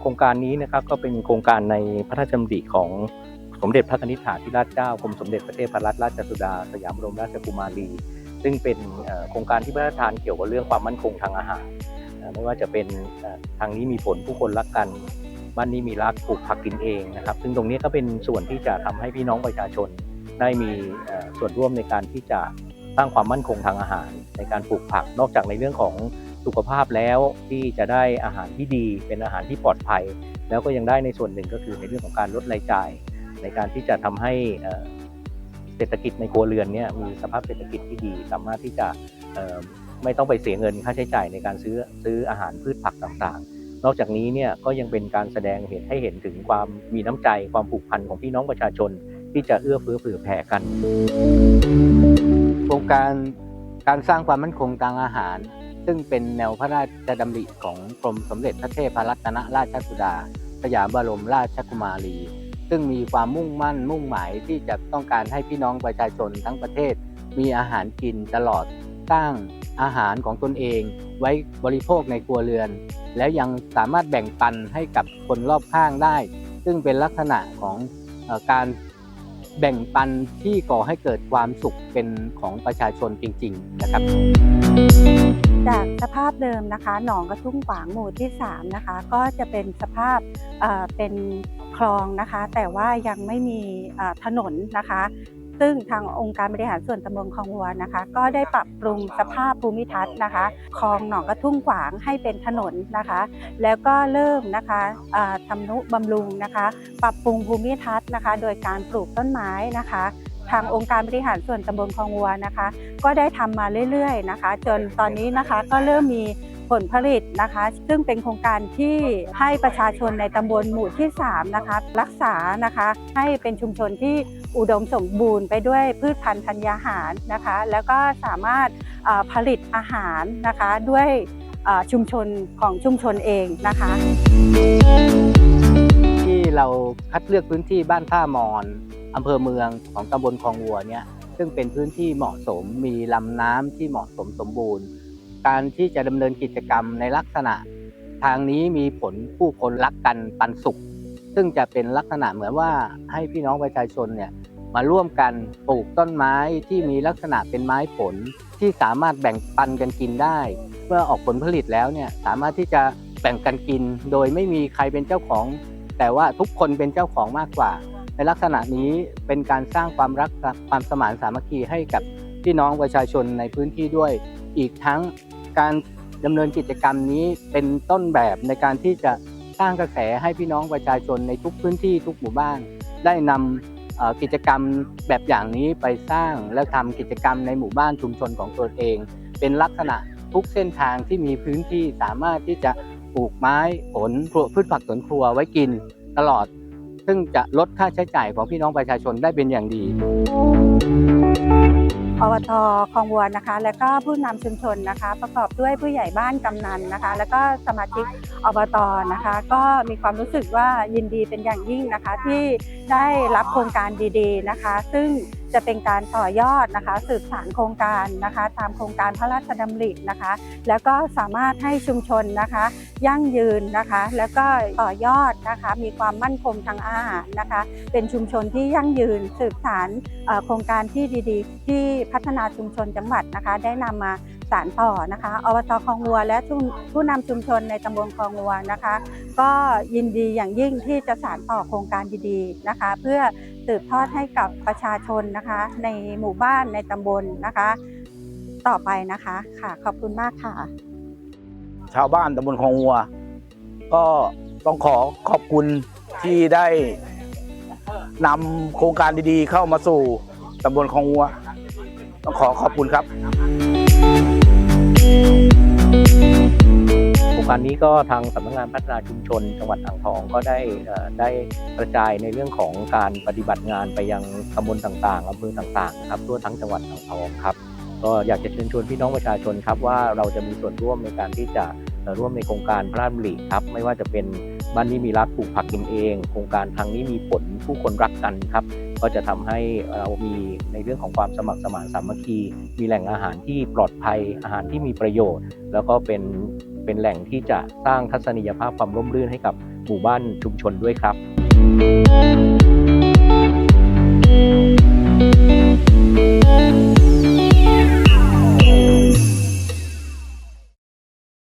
โครงการนี้นะครับก็เป็นโครงการในพระราชดำริของสมเด็จพระนิธิถาธิราชเจ้ากรมสมเด็จพระเทพรัตนราชสุดาสยามบรมราชกุมารี ซึ่งเป็นโครงการที่พระราชทานเกี่ยวกับเรื่องความมั่นคงทางอาหารไม่ว่าจะเป็นทางนี้มีผลผู้คนรักกันบ้านนี้มีรักปลูกผักกินเองนะครับ ซึ่งตรงนี้ก็เป็นส่วนที่จะทำให้พี่น้องประชาชน ได้มีส่วนร่วมในการที่จะสร้างความมั่นคงทางอาหาร ในการปลูกผักนอกจากในเรื่องของ สุขภาพแล้วที่จะได้อาหารที่ดี เป็นอาหารที่ปลอดภัย แล้วก็ยังได้ในส่วนหนึ่งก็คือในเรื่องของการลดรายจ่าย ในการที่จะทำให้เศรษฐกิจในครัวเรือนเนี่ยมีสภาพเศรษฐกิจที่ดี สามารถที่จะไม่ต้องไปเสียเงินค่าใช้จ่ายในการซื้อซื้ออาหารพืชผักต่างๆ นอกจากนี้เนี่ยก็ยังเป็นการแสดงเห็นให้เห็นถึงความมีน้ำใจความผูกพันของพี่น้องประชาชน ที่จะเอื้อเฟื้อเผื่อแผ่กัน โครงการการสร้างความมั่นคงทางอาหาร ซึ่งเป็นแนวพระราชดำริของกรมสมเด็จพระเทพรัตนราชสุดา สยามบรมราชกุมารี ซึ่งมีความมุ่งมั่นมุ่งหมายที่จะต้องการให้พี่น้องประชาชนทั้งประเทศ มีอาหารกินตลอดสร้างอาหารของตนเอง ไว้บริโภคในครัวเรือน แล้วยังสามารถแบ่งปันให้กับคนรอบข้างได้ ซึ่งเป็นลักษณะของอการแบ่งปันที่ก่อให้เกิดความสุขเป็นของประชาชนจริง ๆ นะครับ จากสภาพเดิมนะคะหนองกระทุ่งขวางหมู่ที่3นะคะก็จะเป็นสภาพเป็นคลองนะคะ แต่ว่ายังไม่มีถนนนะคะ ซึ่งทางองค์การบริหารส่วนตำบลคลองวัวนะคะ ก็ได้ปรับปรุงสภาพภูมิทัศน์นะคะคลองหนองกระทุ่งขวางให้เป็นถนนนะคะ แล้วก็เริ่มนะคะทำนุบำรุงนะคะ ปรับปรุงภูมิทัศน์นะคะ โดยการปลูกต้นไม้นะคะ ทางองค์การบริหารส่วนตำบลคลองวัวนะคะ ก็ได้ทำมาเรื่อยๆนะคะ จนตอนนี้นะคะก็เริ่มมีผลผลิตนะคะ ซึ่งเป็นโครงการที่ให้ประชาชนในตำบลหมู่ที่ 3 นะคะ รักษานะคะให้เป็นชุมชนที่อุดมสมบูรณ์ไปด้วยพืชพันธุ์ธัญญาหารนะคะ แล้วก็สามารถผลิตอาหารนะคะด้วยชุมชนของชุมชนเองนะคะ ที่เราคัดเลือกพื้นที่บ้านท่ามอน อำเภอเมืองของตำบลคลองวัวเนี่ยซึ่งเป็นพื้นที่เหมาะสมมีลำน้ำที่เหมาะสมสมบูรณ์ การที่จะดำเนินกิจกรรมในลักษณะ ทางนี้มีผลผู้คนรักกันปันสุข ซึ่งจะเป็นลักษณะเหมือนว่าให้พี่น้องประชาชนเนี่ยมาร่วมกันปลูกต้นไม้ที่มีลักษณะเป็นไม้ผลที่สามารถแบ่งปันกันกินได้ เมื่อออกผลผลิตแล้วเนี่ยสามารถที่จะแบ่งกันกิน โดยไม่มีใครเป็นเจ้าของ แต่ว่าทุกคนเป็นเจ้าของมากกว่า ในลักษณะนี้เป็นการสร้างความรักความสมานสามัคคีให้กับพี่น้องประชาชนในพื้นที่ด้วย อีกทั้งการดำเนินกิจกรรมนี้เป็นต้นแบบในการที่จะสร้างกระแสให้พี่น้องประชาชนในทุกพื้นที่ทุกหมู่บ้าน ได้นำเอ่อกิจกรรมแบบอย่างนี้ไปสร้างและทำกิจกรรมในหมู่บ้านชุมชนของตนเอง เป็นลักษณะทุกเส้นทางที่มีพื้นที่สามารถที่จะปลูกไม้ผลพืชผักสวนครัวไว้กิน ตลอด ซึ่งจะลดค่าใช้จ่ายของพี่น้องประชาชนได้เป็นอย่างดีอบตคลองวัวนะคะ และก็ผู้นำชุมชนนะคะ ประกอบด้วยผู้ใหญ่บ้านกำนันนะคะ แล้วก็สมาชิกอบตนะคะ ก็มีความรู้สึกว่ายินดีเป็นอย่างยิ่งนะคะ ที่ได้รับโครงการดีๆนะคะ ซึ่งจะเป็นการต่อยอดนะคะ สืบสานโครงการนะคะ ตามโครงการพระราชดำรินะคะ แล้วก็สามารถให้ชุมชนนะคะ ยั่งยืนนะคะ แล้วก็ต่อยอดนะคะ มีความมั่นคงทางอาหารนะคะ เป็นชุมชนที่ยั่งยืนสืบสานโครงการที่ดีๆ ที่พัฒนาชุมชนจังหวัดนะคะ ได้นำมา สานต่อนะคะอบตคลองวัว และผู้ผู้นำชุมชนในตำบลคลองวัวนะคะ ก็ยินดีอย่างยิ่งที่จะสานต่อโครงการดีๆนะคะ เพื่อสืบทอดให้กับประชาชนนะคะ ในหมู่บ้านในตำบลนะคะ ต่อไปนะคะค่ะขอบคุณมากค่ะ ชาวบ้านตำบลคลองวัว ก็ต้องขอขอบคุณที่ได้นำโครงการดีๆ เข้ามาสู่ตำบลคลองวัว ต้องขอขอบคุณครับ โครงการนี้ก็ทางสำนักงานพัฒนาชุมชน จังหวัดอ่างทองก็ได้ได้กระจายในเรื่องของการปฏิบัติงานไปยังตำบลต่างๆอำเภอต่างๆนะครับทั่วทั้งจังหวัดอ่างทองครับก็อยากจะเชิญชวนพี่น้องประชาชนครับว่าเราจะมีส่วนร่วมในการที่จะร่วมในโครงการพระราชดำริครับ ไม่ว่าจะเป็นบ้านนี้มีรักปลูกผักกินเอง โครงการทางนี้มีผลผู้คนรักกันครับ ก็จะทำให้เรามีในเรื่องของความสมัครสมานสามัคคี มีแหล่งอาหารที่ปลอดภัย อาหารที่มีประโยชน์ แล้วก็เป็นเป็นแหล่งที่จะสร้างทัศนียภาพความร่มรื่นให้กับหมู่บ้านชุมชนด้วยครับ